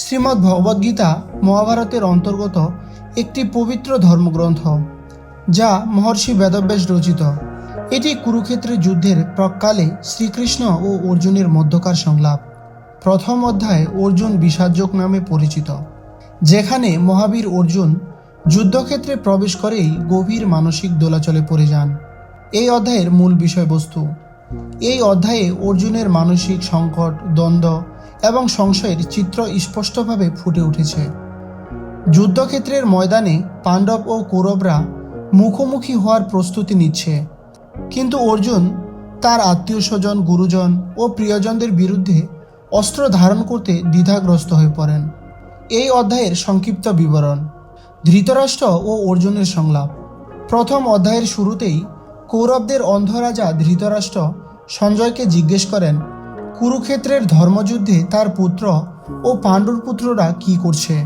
শ্রীমদ্ ভগবদ্গীতা মহাভারতের অন্তর্গত একটি পবিত্র ধর্মগ্রন্থ, যা মহর্ষি বেদব্যাস রচিত। এটি কুরুক্ষেত্রের যুদ্ধের প্রাককালে শ্রীকৃষ্ণ ও অর্জুনের মধ্যকার সংলাপ। প্রথম অধ্যায় অর্জুন বিষাদযোগ নামে পরিচিত, যেখানে মহাবীর অর্জুন যুদ্ধক্ষেত্রে প্রবেশ করেই গভীর মানসিক দোলাচলে পড়ে যান। এই অধ্যায়ের মূল বিষয়বস্তু, এই অধ্যায়ে অর্জুনের মানসিক সংকট, দ্বন্দ্ব এবং সংশয়ের চিত্র স্পষ্টভাবে ফুটে উঠেছে। যুদ্ধক্ষেত্রের ময়দানে পাণ্ডব ও কৌরবরা মুখোমুখি হওয়ার প্রস্তুতি নিচ্ছে। কিন্তু অর্জুন, তার আত্মীয় স্বজন গুরুজন ও প্রিয়জনদের বিরুদ্ধে অস্ত্র ধারণ করতে দ্বিধাগ্রস্ত হয়ে পড়েন। এই অধ্যায়ের সংক্ষিপ্ত বিবরণ, ধৃতরাষ্ট্র ও অর্জুনের সংলাপ। প্রথম অধ্যায়ের শুরুতেই কৌরবদের অন্ধরাজা ধৃতরাষ্ট্র সঞ্জয়কে জিজ্ঞেস করেন কুরুক্ষেত্রের ধর্মযুদ্ধে তার পুত্র ও পাণ্ডুর পুত্ররা কি করছে?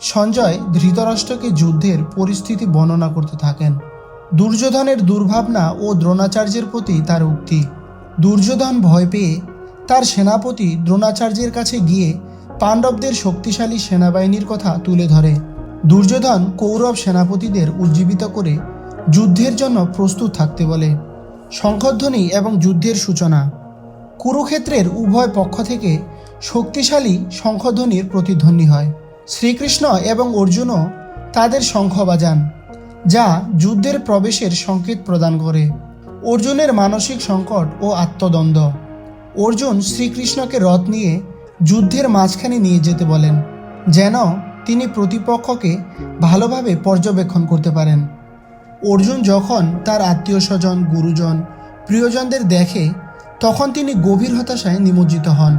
সঞ্জয় ধৃতরাষ্ট্রকে যুদ্ধের পরিস্থিতি বর্ণনা করতে থাকেন। দুর্যোধনের দুর্ভাবনা ও দ্রোণাচার্যের প্রতি তার উক্তি। দুর্যোধন ভয় পেয়ে তার সেনাপতি দ্রোণাচার্যের কাছে গিয়ে পাণ্ডবদের শক্তিশালী সেনাবাহিনীর কথা তুলে ধরে। দুর্যোধন কৌরব সেনাপতিদের উজ্জীবিত করে যুদ্ধের জন্য প্রস্তুত থাকতে বলে। শঙ্খধ্বনি এবং যুদ্ধের সূচনা। কুরুক্ষেত্রের উভয় পক্ষ থেকে শক্তিশালী শঙ্খধ্বনির প্রতিধ্বনি হয়। শ্রীকৃষ্ণ এবং অর্জুনও তাদের শঙ্খ বাজান, যা যুদ্ধের প্রবেশের সংকেত প্রদান করে। অর্জুনের মানসিক সংকট ও আত্মদ্বন্দ্ব। অর্জুন শ্রীকৃষ্ণকে রথ নিয়ে যুদ্ধের মাঝখানে নিয়ে যেতে বলেন, যেন তিনি প্রতিপক্ষকে ভালোভাবে পর্যবেক্ষণ করতে পারেন। অর্জুন যখন তার আত্মীয় স্বজন, গুরুজন, প্রিয়জনদের দেখে তখন তিনি গভীর হতাশায় নিমজ্জিত হন।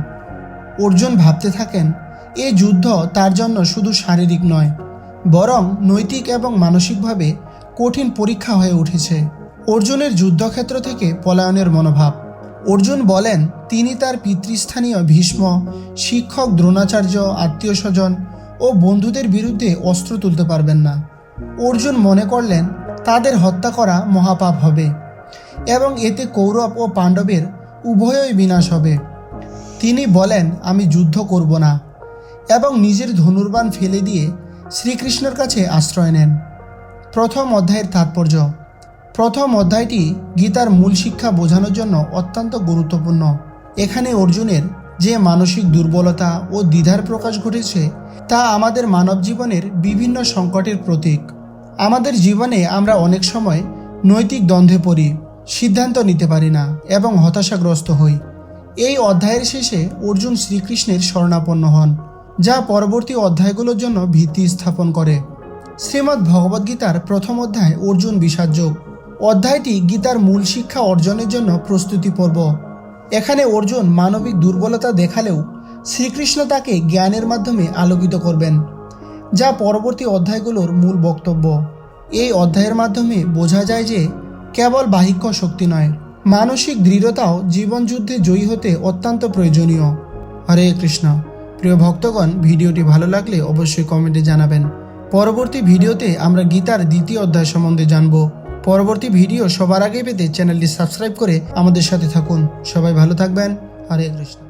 অর্জুন ভাবতে থাকেন, এ যুদ্ধ তার জন্য শুধু শারীরিক নয়, বরং নৈতিক এবং মানসিকভাবে কঠিন পরীক্ষা হয়ে উঠেছে। অর্জুনের যুদ্ধক্ষেত্র থেকে পলায়নের মনোভাব। অর্জুন বলেন, তিনি তার পিতৃস্থানীয় ভীষ্ম, শিক্ষক দ্রোণাচার্য আত্মীয় স্বজন ও বন্ধুদের বিরুদ্ধে অস্ত্র তুলতে পারবেন না। অর্জুন মনে করলেন, তাদের হত্যা করা মহাপাপ হবে এবং এতে কৌরব ও পাণ্ডবের উভয়ই বিনাশ হবে। তিনি বলেন, আমি যুদ্ধ করব না। এবং নিজের ধনুর্বাণ ফেলে দিয়ে শ্রীকৃষ্ণের কাছে আশ্রয় নেন। প্রথম অধ্যায়ের তাৎপর্য। প্রথম অধ্যায়টি গীতার মূল শিক্ষা বোঝানোর জন্য অত্যন্ত গুরুত্বপূর্ণ। এখানে অর্জুনের যে মানসিক দুর্বলতা ও দ্বিধার প্রকাশ ঘটেছে, তা আমাদের মানব জীবনের বিভিন্ন সংকটের প্রতীক। আমাদের জীবনে আমরা অনেক সময় নৈতিক দ্বন্দ্বে পড়ি। সিদ্ধান্ত নিতে পারি না এবং হতাশাগ্রস্ত হই। এই অধ্যায়ের শেষে অর্জুন শ্রীকৃষ্ণের শরণাপন্ন হন, যা পরবর্তী অধ্যায়গুলোর জন্য ভিত্তি স্থাপন করে। শ্রীমদ্ ভগবদ্গীতার প্রথম অধ্যায় অর্জুন বিষাদযোগ অধ্যায়টি গীতার মূল শিক্ষা অর্জনের জন্য প্রস্তুতি পর্ব। এখানে অর্জুন মানবিক দুর্বলতা দেখালেও শ্রীকৃষ্ণ তাকে জ্ঞানের মাধ্যমে আলোকিত করবেন, যা পরবর্তী অধ্যায়গুলোর মূল বক্তব্য। এই অধ্যায়ের মাধ্যমে বোঝা যায় যে কেবল বাহিক্য শক্তি নয়, মানসিক দৃঢ়তাও জীবনযুদ্ধে জয়ী হতে অত্যন্ত প্রয়োজনীয়। হরে কৃষ্ণ। প্রিয় ভক্তগণ, ভিডিওটি ভালো লাগলে অবশ্যই কমেন্টে জানাবেন। পরবর্তী ভিডিওতে আমরা গীতার দ্বিতীয় অধ্যায় সম্বন্ধে জানব। পরবর্তী ভিডিও সবার আগে পেতে চ্যানেলটি সাবস্ক্রাইব করে আমাদের সাথে থাকুন। সবাই ভালো থাকবেন। হরে কৃষ্ণ।